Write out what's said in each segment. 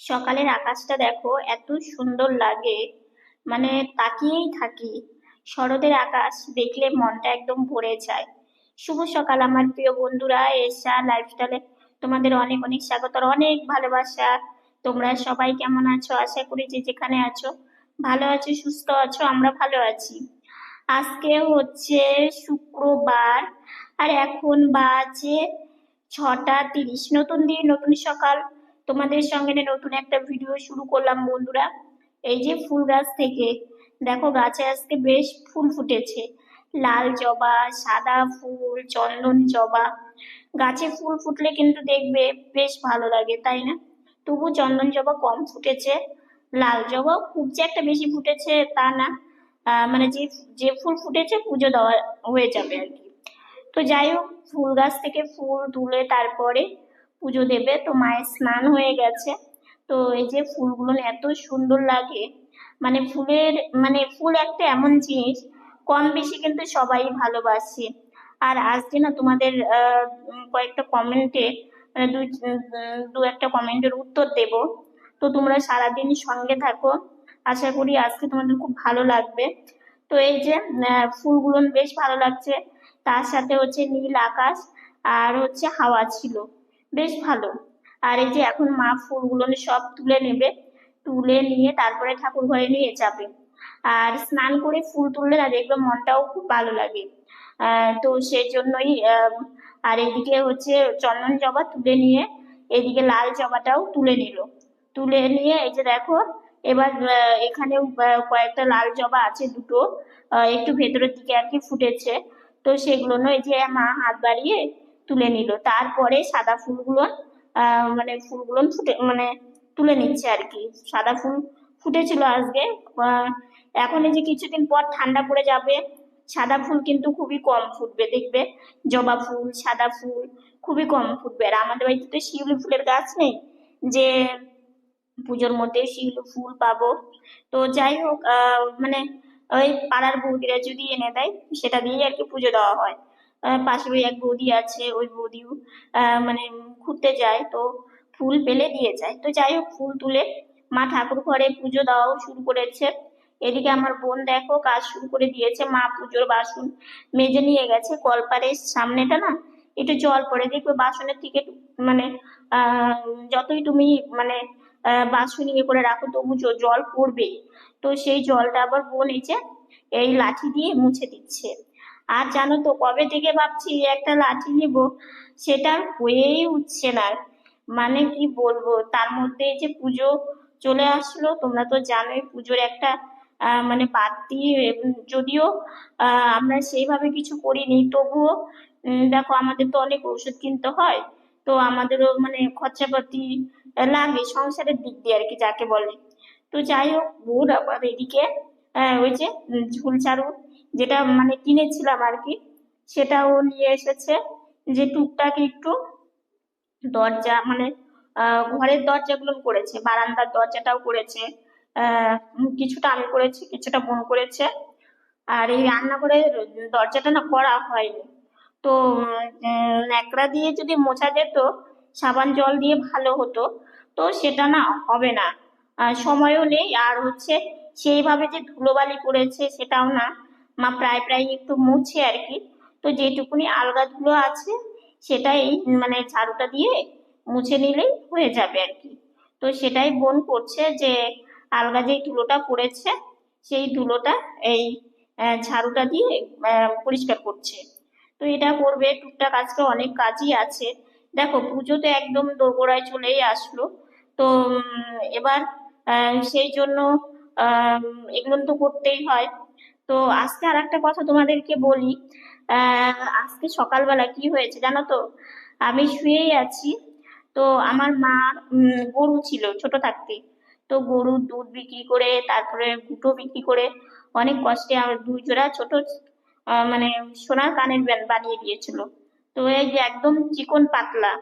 সকালের আকাশটা দেখো, এত সুন্দর লাগে। মানে তাকিয়েই থাকি। শরতের আকাশ দেখলে মনটা একদম ভরে যায়। শুভ সকাল আমার প্রিয় বন্ধুরা এসা লাইফস্টাইলে তোমাদের অনেক অনেক স্বাগত অনেক ভালোবাসা। তোমরা সবাই কেমন আছো? আশা করি যে যেখানে আছো, ভালো আছো, সুস্থ আছো, আমরা ভালো আছি। আজকে হচ্ছে শুক্রবার আর এখন বাজে ছটা তিরিশ। নতুন দিন, নতুন সকাল। তোমাদের সঙ্গে নতুন একটা ভিডিও শুরু করলাম বন্ধুরা। এই যে ফুল গাছ থেকে, দেখো গাছে আজকে বেশ ফুল ফুটেছে। লাল জবা, সাদা ফুল, চন্দন জবা। গাছে ফুল ফুটলে কিন্তু দেখবে বেশ ভালো লাগে, তাই না? তবু চন্দন জবা কম ফুটেছে, লাল জবা খুব যে একটা বেশি ফুটেছে তা না। মানে যে যে ফুল ফুটেছে পুজো দেওয়া হয়ে যাবে আর কি। তো যাই হোক, ফুল গাছ থেকে ফুল তুলে তারপরে পুজো দেবে। তো মায়ের স্নান হয়ে গেছে। তো এই যে ফুলগুলো এত সুন্দর লাগে। মানে ফুলের মানে ফুল একটা এমন জিনিস, কম বেশি কিন্তু সবাই ভালোবাসে। আর আজকে না তোমাদের কয়েকটা কমেন্টে মানে দুই দু একটা কমেন্টের উত্তর দেব। তো তোমরা সারাদিন সঙ্গে থাকো। আশা করি আজকে তোমাদের খুব ভালো লাগবে। তো এই যে ফুলগুলো বেশ ভালো লাগছে। তার সাথে হচ্ছে নীল আকাশ আর হচ্ছে হাওয়া ছিল। বেশ ভালো। আর এই যে এখন মা ফুলগুলো সব তুলে নেবে তুলে নিয়ে তারপরে ঠাকুর ঘরে নিয়ে যাবে। আর স্নান করে ফুল তুললে না দেখবে মনটাও খুব ভালো লাগে। তো সেই জন্যই আর এদিকে হচ্ছে চন্দন জবা তুলে নিয়ে এদিকে লাল জবাটাও তুলে নিল। তুলে নিয়ে এই যে দেখো এবার আহ, এখানেও কয়েকটা লাল জবা আছে দুটো একটু ভেতরের দিকে আর কি ফুটেছে। তো সেগুলো এই যে মা হাত বাড়িয়ে তুলে নিল। তারপরে সাদা ফুলগুলো মানে ফুলগুলো ফুটে মানে তুলে নিচ্ছে আর কি। সাদা ফুল ফুটেছিল আজকে। এখন এই যে কিছুদিন পর ঠান্ডা পড়ে যাবে, সাদা ফুল কিন্তু খুবই কম ফুটবে, দেখবে? জবা ফুল, সাদা ফুল খুবই কম ফুটবে। আর আমাদের বাড়িতে তো শিউলি ফুলের গাছ নেই, যে পুজোর মধ্যে শিউলি ফুল পাবো। তো যাই হোক মানে ওই পাড়ার বৌদিরা যদি এনে দেয়, সেটা দিয়েই আর কি পুজো দেওয়া হয়। পাশে ওই এক বৌদি আছে, ওই বৌদিও মানে ঘুরতে যায়, তো ফুল পেলে দিয়ে যায়। তো যাই হোক, ফুল তুলে মা ঠাকুর ঘরে পুজো দেওয়াও শুরু করেছে। এদিকে আমার বোন দেখো, কাজ শুরু করে দিয়েছে। মা পুজোর বাসন মেজে নিয়ে গেছে। কলপারের সামনেটা না, একটু জল পড়ে, দেখবে বাসনের থেকে মানে যতই তুমি মানে বাসন ইয়ে করে রাখো, তবু জল পড়বেই। তো সেই জলটা আবার বোন এই লাঠি দিয়ে মুছে দিচ্ছে। আর জানো তো কবে থেকে ভাবছি একটা লাঠি নিব? সেটা হয়েই উঠছে না। মানে কি বলব? তার মধ্যে যে পুজো চলে আসলো, তোমরা তো জানোই পুজোর একটা মানে বাড়তি যদিও আমরা সেইভাবে কিছু করিনি। তবুও দেখো আমাদের তো অনেক ওষুধ কিনতে হয়, তো আমাদেরও মানে খরচাপাতি লাগে সংসারের দিক দিয়ে আর কি, যাকে বলে। তো যাই হোক, বোন আবার এদিকে ওই যে ঝুল যেটা মানে কিনেছিলাম আর কি, সেটাও নিয়ে এসেছে। যে টুকটাক একটু দরজা মানে ঘরের দরজাগুলো করেছে, বারান্দার দরজাটাও করেছে কিছুটা আমি করেছি, কিছুটা বোন করেছে। আর এই রান্নাঘরের দরজাটা না করা হয়নি। তো ন্যাকড়া দিয়ে যদি মোছা যেত, সাবান জল দিয়ে ভালো হতো, তো সেটা না হবে না। সময়ও নেই, আর হচ্ছে সেইভাবে যে ধুলোবালি পড়েছে সেটাও না মা প্রায় প্রায় একটু মুছে আর কি। তো যেটুকুনি আলগা ধুলো আছে, সেটাই মানে ঝাড়ুটা দিয়ে মুছে নিলেই হয়ে যাবে আর কি। তো সেটাই বোন করছে যে আলগা যে ধুলোটা পড়েছে, সেই ধুলোটা এই ঝাড়ুটা দিয়ে পরিষ্কার করছে। তো এটা করবে, টুকটাক আজকে অনেক কাজই আছে। দেখো, পুজো তো একদম দোরগোড়ায় চলেই আসলো। তো এবার সেই জন্য এগুলো তো করতেই হয়। তো আজকে আর একটা কথা তোমাদেরকে বলি। আহ, আজকে সকালবেলা কি হয়েছে জানো তো? আমি শুয়েই আছি। তো আমার মা গরু ছিল ছোট থাকতে। তো গরুর দুধ বিক্রি করে তারপরে গুঁটো বিক্রি করে অনেক কষ্টে আমার দুই জোড়া ছোট মানে সোনার কানের বানিয়ে দিয়েছিল। তো এই যে একদম চিকন পাতলা।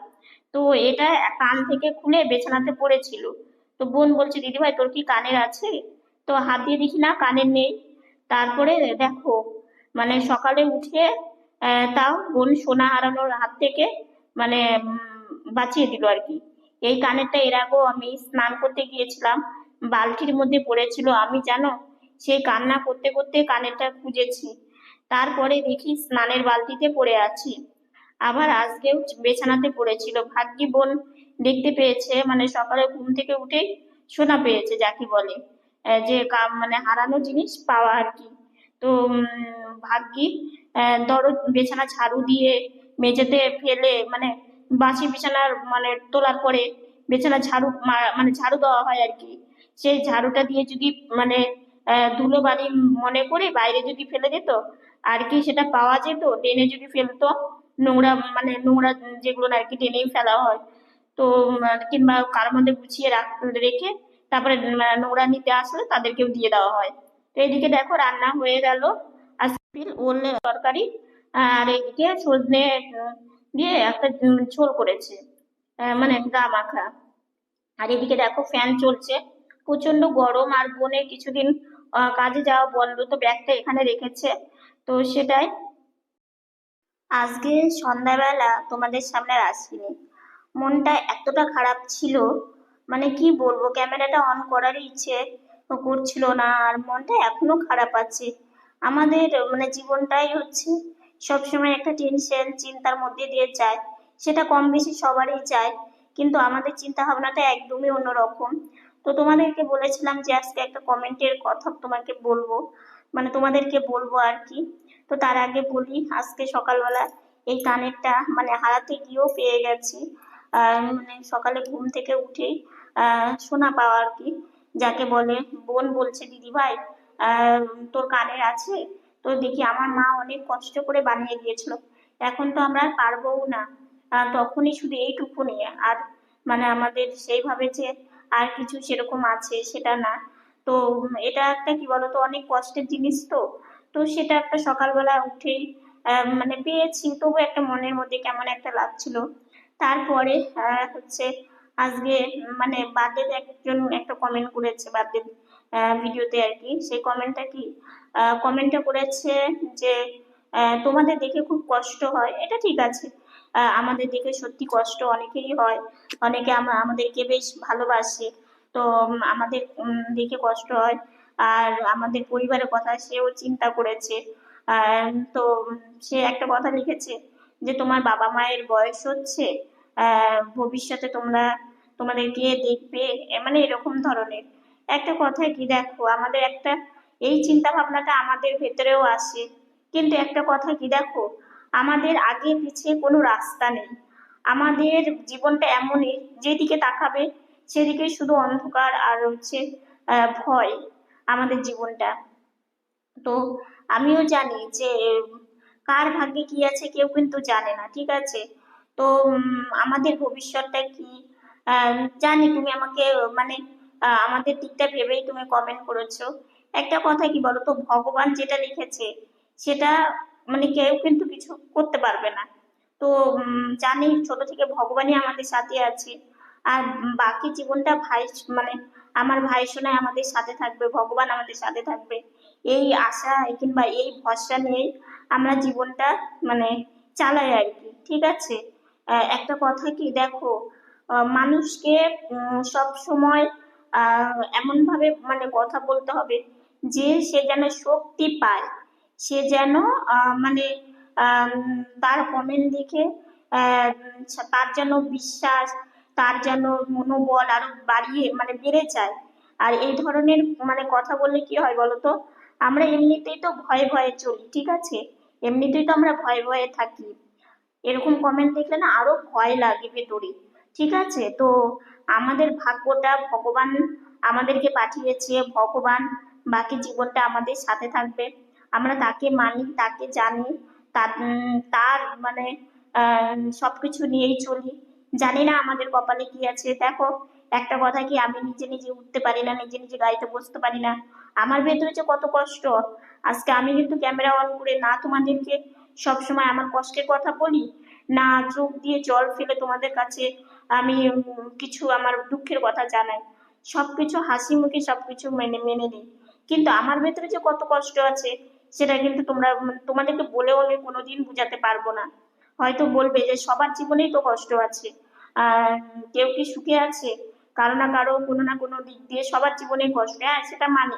তো এটা কান থেকে খুলে বেছানাতে পড়েছিল। তো বোন বলছে দিদি ভাই তোর কি কানের আছে? তো হাত দিয়ে দেখি না কানের নেই। তারপরে দেখো মানে সকালে উঠে তাও বোন সোনা হারানোর হাত থেকে মানে বাঁচিয়ে দিল আর কি। এই কানেরটা এর আগেও আমি স্নান করতে গিয়েছিলাম, বালতির মধ্যে পড়েছিল। আমি জানো, সেই কান্না করতে করতে কানেরটা খুঁজেছি। তারপরে দেখি স্নানের বালতিতে পড়ে আছি। আবার আজকেও বেছানাতে পড়েছিল। ভাগ্যি বোন দেখতে পেয়েছে মানে সকালে ঘুম থেকে উঠেই সোনা পেয়েছে, যাকে বলে। যে মানে হারানো জিনিস পাওয়া আর কি। তো ভাগ্যি ধরো বিছানা ঝাড়ু দিয়ে মেঝেতে ফেলে মানে বাসি বিছানার মানে তোলার পরে বিছানা ঝাড়ু মানে ঝাড়ু দেওয়া হয় আর কি। সেই ঝাড়ুটা দিয়ে যদি মানে ধুলো বালি মনে করে বাইরে যদি ফেলে দিত, আর কি সেটা পাওয়া যেত, টেনে যদি ফেলতো, নোংরা মানে নোংরা যেগুলো আর কি টেনেই ফেলা হয়। তো কিংবা কার মধ্যে গুছিয়ে রাখ, রেখে তারপরে নোংরা নিতে আসলে তাদেরকেও দিয়ে দেওয়া হয়। তো এদিকে দেখো রান্না হয়ে গেল। আজকে ওল তরকারি, আর এদিকে সজনে দিয়ে একটা ঝোল করেছে। মানে গা মাখা। আর এদিকে দেখো ফ্যান চলছে। প্রচণ্ড গরম আর বোনের কিছুদিন কাজে যাওয়া বন্ধ, তো ব্যাগটা এখানে রেখেছে। তো সেটাই। আজকে সন্ধ্যাবেলা তোমাদের সামনে আসিনি। মনটা এতটা খারাপ ছিল মানে কি বলব, ক্যামেরাটা অন করার ইচ্ছে করছিল না আর মনটা এখনও খারাপ আছে। আমাদের মানে জীবনটাই হচ্ছে সবসময় একটা টেনশন চিন্তার মধ্যে দিয়ে যায়। সেটা কম বেশি সবারই যায়, কিন্তু আমাদের চিন্তা ভাবনাটা একদমই অন্যরকম। তো তোমাদেরকে বলেছিলাম যে আজকে একটা কমেন্টের কথা তোমাকে বলব মানে তোমাদেরকে বলব আর কি। তো তার আগে বলি, আজকে সকালবেলা এই কানেরটা মানে হারাতে গিয়েও পেয়ে গেছি। মানে সকালে ঘুম থেকে উঠেই শোনা পাওয়া আর কি। যাকে বলে, বোন বলছে, দিদি ভাই তোর কানের আছে? তো দেখি আমার মা অনেক কষ্ট করে বানিয়ে দিয়েছিল। এখন তো আমরা পারবোও না। তখনই শুধু এইটুকু নিয়ে। আর মানে আমাদের সেইভাবে যে আর কিছু সেরকম আছে, সেটা না। তো এটা একটা কি বলতো, অনেক কষ্টের জিনিস তো। তো সেটা একটা সকালবেলা উঠেই মানে পেয়েছি। তবু একটা মনের মধ্যে কেমন একটা লাগছিল। তারপরে হচ্ছে আজকে মানে বার্থডে একজন একটা কমেন্ট করেছে বার্থডে ভিডিওতে আর কি। সেই কমেন্টটা কি? কমেন্টটা করেছে যে তোমাদের দেখে খুব কষ্ট হয়। এটা ঠিক আছে। আমাদের দেখে সত্যি কষ্ট অনেকেরই হয়। অনেকে আমা- আমাদেরকে বেশ ভালোবাসে। তো আমাদের দেখে কষ্ট হয়। আর আমাদের পরিবারের কথা সেও চিন্তা করেছে। তো সে একটা কথা লিখেছে যে, তোমার বাবা মায়ের বয়স হচ্ছে। ভবিষ্যতে তোমরা তোমাদেরকে দেখবে মানে এরকম ধরনের। একটা কথা কি দেখো, আমাদের একটা এই চিন্তা ভাবনাটা আমাদের ভেতরেও আসে। কিন্তু একটা কথা কি দেখো, আমাদের আগে পিছিয়ে কোনো রাস্তা নেই। আমাদের জীবনটা এমনই, যেদিকে তাকাবে সেদিকে শুধু অন্ধকার আর হচ্ছে ভয় আমাদের জীবনটা। তো আমিও জানি যে, কার ভাগ্যে কি আছে কেউ কিন্তু জানে না, ঠিক আছে? তো আমাদের ভবিষ্যৎটা কি? জানি তুমি আমাকে মানে আমাদের দিকটা ভেবেই তুমি কমেন্ট করেছ। একটা কথা কি বলো তো ভগবান যেটা লিখেছে, সেটা মানে কেউ কিন্তু কিছু করতে পারবে না। তো জানি ছোট থেকে ভগবানই আমাদের সাথে আছে। আর বাকি জীবনটা ভাই মানে আমার ভাই সোনাই আমাদের সাথে থাকবে, ভগবান আমাদের সাথে থাকবে। এই আশা কিংবা এই ভরসা নিয়ে আমরা জীবনটা মানে চালাই আর কি, ঠিক আছে? একটা কথা কি, দেখো মানুষকে সব সময় এমন ভাবে মানে কথা বলতে হবে যে সে যেন শক্তি পায়। সে যেন মানে তার কমেন্ট দেখে তার যেন বিশ্বাস, তার যেন মনোবল আরও বাড়িয়ে মানে বেড়ে যায়। আর এই ধরনের মানে কথা বললে কি হয় বলতো আমরা এমনিতেই তো ভয়ে ভয়ে চলি, ঠিক আছে? এমনিতেই তো আমরা ভয়ে ভয়ে থাকি। এরকম কমেন্ট দেখলে না আরও ভয় লাগে ভেতরে। ঠিক আছে? তো আমাদের ভাগ্যটা ভগবান আমাদেরকে পাঠিয়েছে ভগবান বাকি জীবনটা আমাদের সাথে থাকবে। আমরা তাকে মানি তাকে জানি তার মানে আহ, সবকিছু নিয়েই চলি। জানি না আমাদের কপালে কি আছে। দেখো একটা কথা কি আমি নিজে নিজে উঠতে পারি না নিজে নিজে গাড়িতে বসতে পারি না? আমার ভেতরে যে কত কষ্ট। আজকে আমি কিন্তু ক্যামেরা অন করে না তোমাদেরকে সবসময় আমার কষ্টের কথা বলি, না চোখ দিয়ে জল ফেলে তোমাদের কাছে আমি কিছু আমার দুঃখের কথা জানাই। সবকিছু হাসি মুখে সবকিছু মেনে মেনে নিই। কিন্তু আমার ভেতরে যে কত কষ্ট আছে, সেটা কিন্তু তোমরা, তোমাদেরকে বলেও আমি কোনোদিন বোঝাতে পারব না। হয়তো বলবে যে সবার জীবনেই তো কষ্ট আছে। কেউ কি সুখে আছে? কারও না কারও, কোনো না কোনো দিক দিয়ে সবার জীবনে কষ্ট। হ্যাঁ সেটা মানে।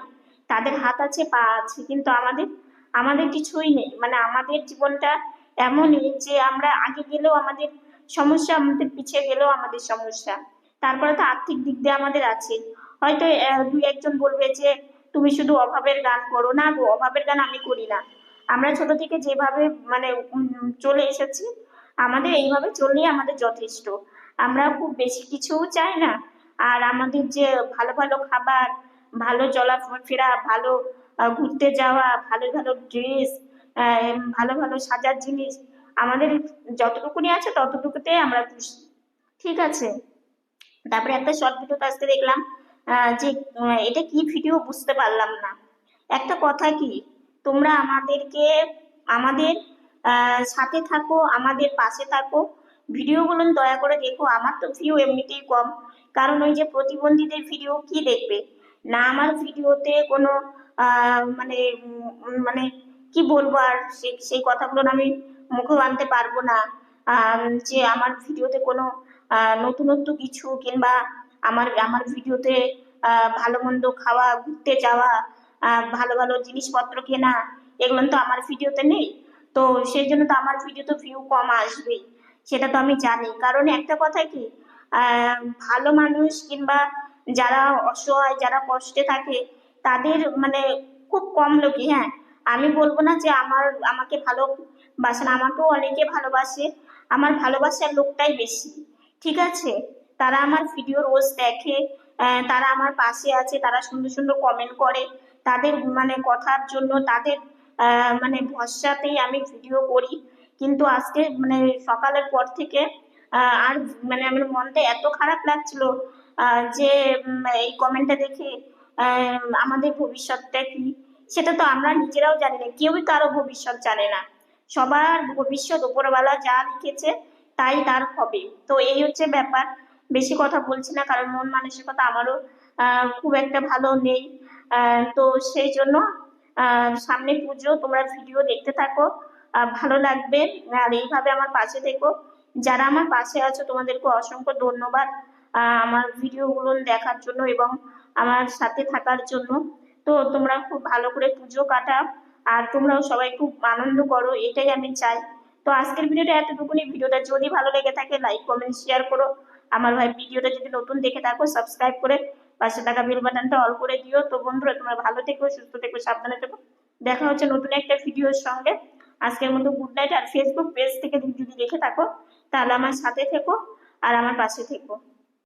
তাদের হাত আছে, পা আছে, কিন্তু আমাদের আমাদের কিছুই নেই। মানে আমাদের জীবনটা এমনই যে আমরা আগে গেলেও আমাদের সমস্যা আমাদের পিছিয়ে গেলেও আমাদের সমস্যা। তারপরে তো আর্থিক দিক দিয়ে আমাদের আছে। হয়তো দুই একজন বলবে যে, তুমি শুধু অভাবের গান করো। না গো, অভাবের গান আমি করি না। আমরা ছোট থেকে যেভাবে মানে চলে এসেছি, আমাদের এইভাবে চললেই আমাদের যথেষ্ট। আমরা খুব বেশি কিছুও চাই না। আর আমাদের যে ভালো ভালো খাবার ভালো চলাফেরা, ভালো ঘুরতে যাওয়া, ভালো ভালো ড্রেস ভালো ভালো সাজার জিনিস, আমাদের যতটুকুনি আছে ততটুকুতে আমরা খুশি। ঠিক আছে? তারপরে একটা শর্ট ভিডিওতে আজকে দেখলাম যে এটা কি ভিডিও বুঝতে পারলাম না। একটা কথা কি? তোমরা আমাদেরকে, আমাদের সাথে থাকো, আমাদের পাশে থাকো। ভিডিও ভিডিওগুলো দয়া করে দেখো, আমার তো ভিউ এমনিতেই কম। কারণ ওই যে প্রতিবন্ধীদের ভিডিও কি দেখবে? না আমার ভিডিওতে কোনো মানে মানে কি বলব আর সেই কথাগুলো আমি মুখেও আনতে পারব না। যে আমার ভিডিওতে কোনো নতুনত্ব কিছু কিংবা আমার আমার ভিডিওতে ভালো মন্দ খাওয়া, ঘুরতে যাওয়া ভালো ভালো জিনিসপত্র কেনা, এগুলো তো আমার ভিডিওতে নেই। তো সেই জন্য তো আমার ভিডিওতে ভিউ কম আসবেই সেটা তো আমি জানি। কারণ একটা কথা কি ভালো মানুষ কিংবা যারা অসহায়, যারা কষ্টে থাকে, তাদের মানে খুব কম লোকই হ্যাঁ। আমি বলব না যে আমার, আমাকে ভালোবাসে না, আমাকেও অনেকে ভালোবাসে। আমার ভালোবাসার লোকটাই বেশি, ঠিক আছে? তারা আমার ভিডিও রোজ দেখে তারা আমার পাশে আছে, তারা সুন্দর সুন্দর কমেন্ট করে। তাদের মানে কথার জন্য, তাদের মানে ভরসাতেই আমি ভিডিও করি। কিন্তু আজকে মানে সকালের পর থেকে আর মানে আমার মনটা এত খারাপ লাগছিল যে এই কমেন্টটা দেখে আমাদের ভবিষ্যৎটা কি? সেটা তো আমরা নিজেরাও জানি না। কেউই কারও ভবিষ্যৎ জানে না। সবার ভবিষ্যৎ উপরওয়ালা যা লিখেছে, তাই তার হবে। তো এই হচ্ছে ব্যাপার। বেশি কথা বলছি না, কারণ মন মানসিকতা আমারও খুব একটা ভালো নেই। তো সেই জন্য সামনে পুজো, তোমরা ভিডিও দেখতে থাকো। ভালো লাগবে। আর এইভাবে আমার পাশে থেকো। যারা আমার পাশে আছো, তোমাদেরকে অসংখ্য ধন্যবাদ। আমার ভিডিওগুলো দেখার জন্য এবং আমার সাথে থাকার জন্য। তো তোমরা খুব ভালো করে পুজো কাটাও আর তোমরাও সবাই খুব আনন্দ করো, এটাই আমি চাই। তো আজকের ভিডিওটা এতটুকুনি। ভিডিওটা যদি ভালো লেগে থাকে লাইক কমেন্ট শেয়ার করো। আমার ভাই ভিডিওটা যদি নতুন দেখে থাকো সাবস্ক্রাইব করে পাশে থাকা বেল বাটনটা অল করে দিও। তো বন্ধুরা, তোমরা ভালো থেকো, সুস্থ থেকো, সাবধানে থেকো। দেখা হচ্ছে নতুন একটা ভিডিওর সঙ্গে। আজকের মতো গুড নাইট আর ফেসবুক পেজ থেকে যদি দেখে থাকো, তাহলে আমার সাথে থেকো আর আমার পাশে থেকো।